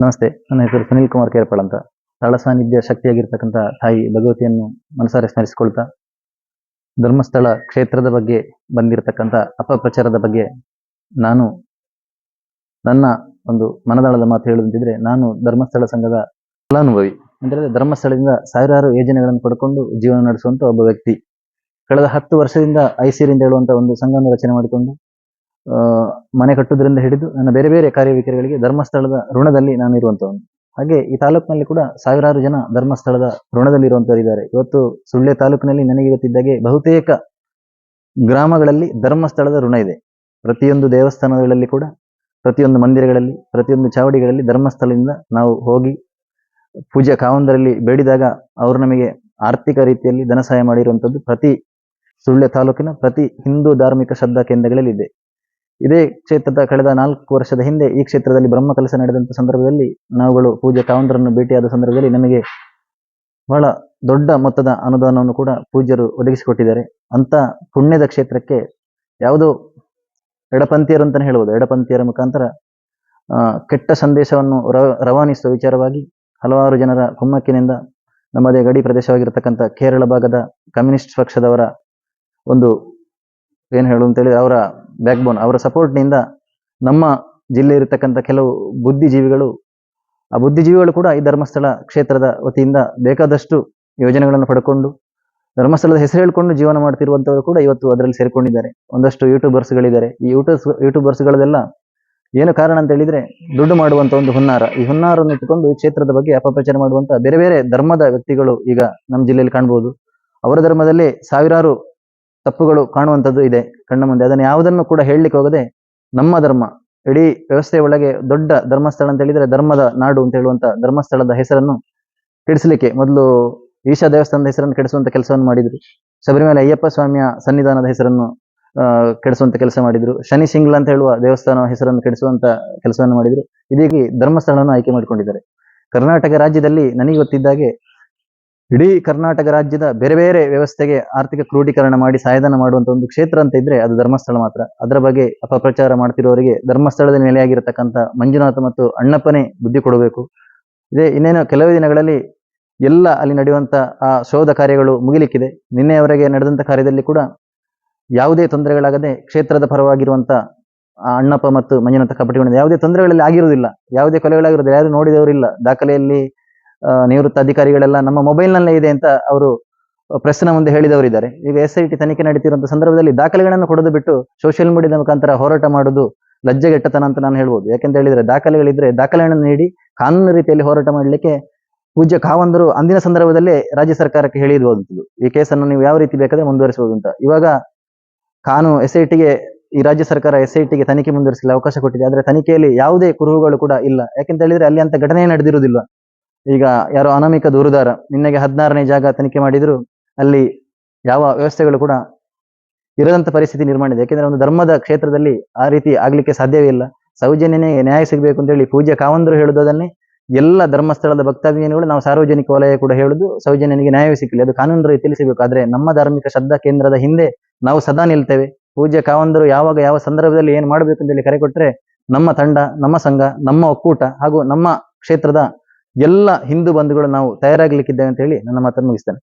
ನಮಸ್ತೆ. ನನ್ನ ಹೆಸರು ಸುನಿಲ್ ಕುಮಾರ್ ಕೇರ್ಪಾಳ್ ಅಂತ. ತಾಳ ಸಾನ್ನಿಧ್ಯ ಶಕ್ತಿಯಾಗಿರ್ತಕ್ಕಂಥ ತಾಯಿ ಭಗವತಿಯನ್ನು ಮನಸಾರೆ ಸ್ಮರಿಸಿಕೊಳ್ತಾ, ಧರ್ಮಸ್ಥಳ ಕ್ಷೇತ್ರದ ಬಗ್ಗೆ ಬಂದಿರತಕ್ಕಂಥ ಅಪಪ್ರಚಾರದ ಬಗ್ಗೆ ನಾನು ನನ್ನ ಒಂದು ಮನದಾಳದ ಮಾತು ಹೇಳುವಂತಿದ್ರೆ ನಾನು ಧರ್ಮಸ್ಥಳ ಸಂಘದ ಫಲಾನುಭವಿ. ಅಂದರೆ ಧರ್ಮಸ್ಥಳದಿಂದ ಸಾವಿರಾರು ಯೋಜನೆಗಳನ್ನು ಪಡ್ಕೊಂಡು ಜೀವನ ನಡೆಸುವಂತ ಒಬ್ಬ ವ್ಯಕ್ತಿ. ಕಳೆದ ಹತ್ತು ವರ್ಷದಿಂದ ಐಸಿರಿಂದ ಹೇಳುವಂತ ಒಂದು ಸಂಘವನ್ನು ರಚನೆ ಮಾಡಿಕೊಂಡು ಮನೆ ಕಟ್ಟುವುದರಿಂದ ಹಿಡಿದು ನನ್ನ ಬೇರೆ ಬೇರೆ ಕಾರ್ಯವೈಖರಿಗಳಿಗೆ ಧರ್ಮಸ್ಥಳದ ಋಣದಲ್ಲಿ ನಾನು ಇರುವಂತವನು. ಹಾಗೆ ಈ ತಾಲೂಕಿನಲ್ಲಿ ಕೂಡ ಸಾವಿರಾರು ಜನ ಧರ್ಮಸ್ಥಳದ ಋಣದಲ್ಲಿ ಇರುವಂತವರು ಇದ್ದಾರೆ ಇವತ್ತು ಸುಳ್ಯ ತಾಲೂಕಿನಲ್ಲಿ ನನಗೆ ಗೊತ್ತಿದ್ದಾಗೆ ಬಹುತೇಕ ಗ್ರಾಮಗಳಲ್ಲಿ ಧರ್ಮಸ್ಥಳದ ಋಣ ಇದೆ. ಪ್ರತಿಯೊಂದು ದೇವಸ್ಥಾನಗಳಲ್ಲಿ ಕೂಡ, ಪ್ರತಿಯೊಂದು ಮಂದಿರಗಳಲ್ಲಿ, ಪ್ರತಿಯೊಂದು ಚಾವಡಿಗಳಲ್ಲಿ ಧರ್ಮಸ್ಥಳದಿಂದ ನಾವು ಹೋಗಿ ಪೂಜೆ ಕಾವಂದರಲ್ಲಿ ಬೇಡಿದಾಗ ಅವರು ನಮಗೆ ಆರ್ಥಿಕ ರೀತಿಯಲ್ಲಿ ಧನ ಸಹಾಯ ಮಾಡಿರುವಂಥದ್ದು ಪ್ರತಿ ಸುಳ್ಳೆ ತಾಲೂಕಿನ ಪ್ರತಿ ಹಿಂದೂ ಧಾರ್ಮಿಕ ಶ್ರದ್ಧಾ ಕೇಂದ್ರಗಳಲ್ಲಿ ಇದೆ ಇದೇ ಕ್ಷೇತ್ರದ ಕಳೆದ ನಾಲ್ಕು ವರ್ಷದ ಹಿಂದೆ ಈ ಕ್ಷೇತ್ರದಲ್ಲಿ ಬ್ರಹ್ಮ ಕೆಲಸ ನಡೆದಂತ ಸಂದರ್ಭದಲ್ಲಿ ನಾವುಗಳು ಪೂಜೆ ಕಾವಂದರನ್ನು ಭೇಟಿಯಾದ ಸಂದರ್ಭದಲ್ಲಿ ನಮಗೆ ಬಹಳ ದೊಡ್ಡ ಮೊತ್ತದ ಅನುದಾನವನ್ನು ಕೂಡ ಪೂಜ್ಯರು ಒದಗಿಸಿಕೊಟ್ಟಿದ್ದಾರೆ. ಅಂತ ಪುಣ್ಯದ ಕ್ಷೇತ್ರಕ್ಕೆ ಯಾವುದೋ ಎಡಪಂಥೀಯರು ಅಂತಾನೆ ಹೇಳ್ಬೋದು. ಎಡಪಂಥೀಯರ ಮುಖಾಂತರ ಕೆಟ್ಟ ಸಂದೇಶವನ್ನು ರವಾನಿಸುವ ವಿಚಾರವಾಗಿ ಹಲವಾರು ಜನರ ಕುಮ್ಮಕ್ಕಿನಿಂದ ನಮ್ಮದೇ ಗಡಿ ಪ್ರದೇಶವಾಗಿರತಕ್ಕಂಥ ಕೇರಳ ಭಾಗದ ಕಮ್ಯುನಿಸ್ಟ್ ಪಕ್ಷದವರ ಒಂದು ಏನು ಹೇಳು ಅಂತ ಹೇಳಿದ್ರೆ ಅವರ ಬ್ಯಾಕ್ ಬೋನ್ ಅವರ ಸಪೋರ್ಟ್ನಿಂದ ನಮ್ಮ ಜಿಲ್ಲೆ ಇರತಕ್ಕಂಥ ಕೆಲವು ಬುದ್ಧಿಜೀವಿಗಳು, ಆ ಬುದ್ಧಿಜೀವಿಗಳು ಕೂಡ ಈ ಧರ್ಮಸ್ಥಳ ಕ್ಷೇತ್ರದ ವತಿಯಿಂದ ಬೇಕಾದಷ್ಟು ಯೋಜನೆಗಳನ್ನು ಪಡ್ಕೊಂಡು, ಧರ್ಮಸ್ಥಳದ ಹೆಸರು ಹೇಳ್ಕೊಂಡು ಜೀವನ ಮಾಡ್ತಿರುವಂತವರು ಕೂಡ ಇವತ್ತು ಅದರಲ್ಲಿ ಸೇರಿಕೊಂಡಿದ್ದಾರೆ. ಒಂದಷ್ಟು ಯೂಟ್ಯೂಬರ್ಸ್ಗಳಿದ್ದಾರೆ ಈ ಯೂಟ್ಯೂಬ್ಸ್ ಯೂಟ್ಯೂಬರ್ಸ್ಗಳದೆಲ್ಲ ಏನು ಕಾರಣ ಅಂತ ಹೇಳಿದ್ರೆ ದುಡ್ಡು ಮಾಡುವಂತ ಒಂದು ಹುನ್ನಾರ. ಈ ಹುನ್ನಾರನ್ನು ಇಟ್ಟುಕೊಂಡು ಈ ಕ್ಷೇತ್ರದ ಬಗ್ಗೆ ಅಪಪ್ರಚಾರ ಮಾಡುವಂತ ಬೇರೆ ಬೇರೆ ಧರ್ಮದ ವ್ಯಕ್ತಿಗಳು ಈಗ ನಮ್ಮ ಜಿಲ್ಲೆಯಲ್ಲಿ ಕಾಣಬಹುದು ಅವರ ಧರ್ಮದಲ್ಲಿ ಸಾವಿರಾರು ತಪ್ಪುಗಳು ಕಾಣುವಂಥದ್ದು ಇದೆ. ಕಣ್ಣ ಮುಂದೆ. ಅದನ್ನು ಯಾವುದನ್ನು ಕೂಡ ಹೇಳಲಿಕ್ಕೆ ಹೋಗದೆ ನಮ್ಮ ಧರ್ಮ, ಇಡೀ ವ್ಯವಸ್ಥೆಯ ಒಳಗೆ ದೊಡ್ಡ ಧರ್ಮಸ್ಥಳ ಅಂತ ಹೇಳಿದ್ರೆ ಧರ್ಮದ ನಾಡು ಅಂತ ಹೇಳುವಂತ ಧರ್ಮಸ್ಥಳದ ಹೆಸರನ್ನು ಕೆಡಿಸಲಿಕ್ಕೆ ಮೊದಲು ಈಶಾ ದೇವಸ್ಥಾನದ ಹೆಸರನ್ನು ಕೆಡಿಸುವಂತ ಕೆಲಸವನ್ನು ಮಾಡಿದ್ರು. ಶಬರಿಮಲೆ ಅಯ್ಯಪ್ಪ ಸ್ವಾಮಿಯ ಸನ್ನಿಧಾನದ ಹೆಸರನ್ನು ಕೆಡಿಸುವಂಥ ಕೆಲಸ ಮಾಡಿದ್ರು. ಶನಿ ಸಿಂಗ್ಲ ಅಂತ ಹೇಳುವ ದೇವಸ್ಥಾನ ಹೆಸರನ್ನು ಕೆಡಿಸುವಂತ ಕೆಲಸವನ್ನು ಮಾಡಿದ್ರು. ಇದೀಗ ಧರ್ಮಸ್ಥಳವನ್ನು ಆಯ್ಕೆ ಮಾಡಿಕೊಂಡಿದ್ದಾರೆ. ಕರ್ನಾಟಕ ರಾಜ್ಯದಲ್ಲಿ ನನಗೆ ಗೊತ್ತಿದ್ದಾಗೆ ಇಡೀ ಕರ್ನಾಟಕ ರಾಜ್ಯದ ಬೇರೆ ಬೇರೆ ವ್ಯವಸ್ಥೆಗೆ ಆರ್ಥಿಕ ಕ್ರೋಢೀಕರಣ ಮಾಡಿ ಸಹಾಯಧನ ಮಾಡುವಂತ ಒಂದು ಕ್ಷೇತ್ರ ಅಂತ ಇದ್ರೆ ಅದು ಧರ್ಮಸ್ಥಳ ಮಾತ್ರ. ಅದರ ಬಗ್ಗೆ ಅಪಪ್ರಚಾರ ಮಾಡ್ತಿರೋರಿಗೆ ಧರ್ಮಸ್ಥಳದ ನೆಲೆಯಾಗಿರತಕ್ಕಂಥ ಮಂಜುನಾಥ ಮತ್ತು ಅಣ್ಣಪ್ಪನೇ ಬುದ್ಧಿ ಕೊಡಬೇಕು. ಇದೇ ಇನ್ನೇನು ಕೆಲವೇ ದಿನಗಳಲ್ಲಿ ಎಲ್ಲ ಅಲ್ಲಿ ನಡೆಯುವಂತ ಆ ಶೋಧ ಕಾರ್ಯಗಳು ಮುಗಿಲಿಕ್ಕಿದೆ. ನಿನ್ನೆಯವರೆಗೆ ನಡೆದಂತ ಕಾರ್ಯದಲ್ಲಿ ಕೂಡ ಯಾವುದೇ ತೊಂದರೆಗಳಾಗದೆ ಕ್ಷೇತ್ರದ ಪರವಾಗಿರುವಂತ ಅಣ್ಣಪ್ಪ ಮತ್ತು ಮಂಜುನಾಥ ಕಪಟಿಗೊಂಡ ಯಾವುದೇ ತೊಂದರೆಗಳಲ್ಲಿ ಆಗಿರುವುದಿಲ್ಲ. ಯಾವುದೇ ಕೊಲೆಗಳಾಗಿರುವುದಿಲ್ಲ. ಯಾರು ನೋಡಿದವರಿಲ್ಲ. ದಾಖಲೆಯಲ್ಲಿ ನಿವೃತ್ತ ಅಧಿಕಾರಿಗಳೆಲ್ಲ ನಮ್ಮ ಮೊಬೈಲ್ ನಲ್ಲೇ ಇದೆ ಅಂತ ಅವರು ಪ್ರೆಸ್ನ ಮುಂದೆ ಹೇಳಿದವರಿದ್ದಾರೆ ಈಗ ಎಸ್ ಐ ಟಿ ತನಿಖೆ ನಡೀತಿರುವಂತ ಸಂದರ್ಭದಲ್ಲಿ ದಾಖಲೆಗಳನ್ನು ಕೊಡೋದು ಬಿಟ್ಟು ಸೋಷಿಯಲ್ ಮೀಡಿಯಾದ ಮುಖಾಂತರ ಹೋರಾಟ ಮಾಡೋದು ಲಜ್ಜೆಗೆಟ್ಟತನ ಅಂತ ನಾನು ಹೇಳ್ಬೋದು. ಯಾಕೆಂತ ಹೇಳಿದ್ರೆ ದಾಖಲೆಗಳಿದ್ರೆ ದಾಖಲೆಗಳನ್ನು ನೀಡಿ ಕಾನೂನು ರೀತಿಯಲ್ಲಿ ಹೋರಾಟ ಮಾಡಲಿಕ್ಕೆ ಪೂಜ್ಯ ಕಾವಂದರು ಅಂದಿನ ಸಂದರ್ಭದಲ್ಲೇ ರಾಜ್ಯ ಸರ್ಕಾರಕ್ಕೆ ಹೇಳಿರುವಂಥದ್ದು. ಈ ಕೇಸನ್ನು ನೀವು ಯಾವ ರೀತಿ ಬೇಕಾದ್ರೆ ಮುಂದುವರಿಸಬಹುದು ಅಂತ. ಇವಾಗ ಕಾನೂನು ಎಸ್ ಐ ಈ ರಾಜ್ಯ ಸರ್ಕಾರ ಎಸ್ ಐ ಟಿಗೆ ತನಿಖೆ ಮುಂದುವರಿಸಲು ಅವಕಾಶ ಕೊಟ್ಟಿದೆ. ಆದ್ರೆ ತನಿಖೆಯಲ್ಲಿ ಯಾವುದೇ ಕುರುಹುಗಳು ಕೂಡ ಇಲ್ಲ. ಯಾಕೆಂತ ಹೇಳಿದ್ರೆ ಅಲ್ಲಿ ಅಂತ ಘಟನೆ ನಡೆದಿರುವುದಿಲ್ಲ. ಈಗ ಯಾರೋ ಅನಾಮಿಕ ದೂರುದಾರ ನಿನ್ನೆಗೆ ಹದಿನಾರನೇ ಜಾಗ ತನಿಖೆ ಮಾಡಿದ್ರು, ಅಲ್ಲಿ ಯಾವ ವ್ಯವಸ್ಥೆಗಳು ಕೂಡ ಇರದಂತ ಪರಿಸ್ಥಿತಿ ನಿರ್ಮಾಣ ಇದೆ. ಯಾಕೆಂದ್ರೆ ಒಂದು ಧರ್ಮದ ಕ್ಷೇತ್ರದಲ್ಲಿ ಆ ರೀತಿ ಆಗ್ಲಿಕ್ಕೆ ಸಾಧ್ಯವೇ ಇಲ್ಲ. ಸೌಜನ್ಯನೇ ನ್ಯಾಯ ಸಿಗಬೇಕು ಅಂತ ಹೇಳಿ ಪೂಜ್ಯ ಕಾವಂದರು ಹೇಳುದು ಅದನ್ನೇ. ಎಲ್ಲ ಧರ್ಮಸ್ಥಳದ ಭಕ್ತಾಭಿಮಾನಿಗಳು, ನಾವು ಸಾರ್ವಜನಿಕ ವಲಯ ಕೂಡ ಹೇಳುದು ಸೌಜನ್ಯನಿಗೆ ನ್ಯಾಯವೇ ಸಿಕ್ಕಲಿ ಅದು ಕಾನೂನು ರೀತಿ ತಿಳಿಸಬೇಕು. ಆದ್ರೆ ನಮ್ಮ ಧಾರ್ಮಿಕ ಶ್ರದ್ಧಾ ಕೇಂದ್ರದ ಹಿಂದೆ ನಾವು ಸದಾ ನಿಲ್ತೇವೆ. ಪೂಜ್ಯ ಕಾವಂದರು ಯಾವಾಗ ಯಾವ ಸಂದರ್ಭದಲ್ಲಿ ಏನ್ ಮಾಡಬೇಕು ಅಂತ ಹೇಳಿ ಕರೆ ಕೊಟ್ರೆ ನಮ್ಮ ತಂಡ, ನಮ್ಮ ಸಂಘ, ನಮ್ಮ ಒಕ್ಕೂಟ ಹಾಗೂ ನಮ್ಮ ಕ್ಷೇತ್ರದ ಎಲ್ಲ ಹಿಂದೂ ಬಂಧುಗಳು ನಾವು ತಯಾರಾಗ್ಲಿಕ್ಕಿದ್ದೇವೆ ಅಂತ ಹೇಳಿ ನನ್ನ ಮಾತನ್ನು ಮುಗಿಸ್ತೇನೆ.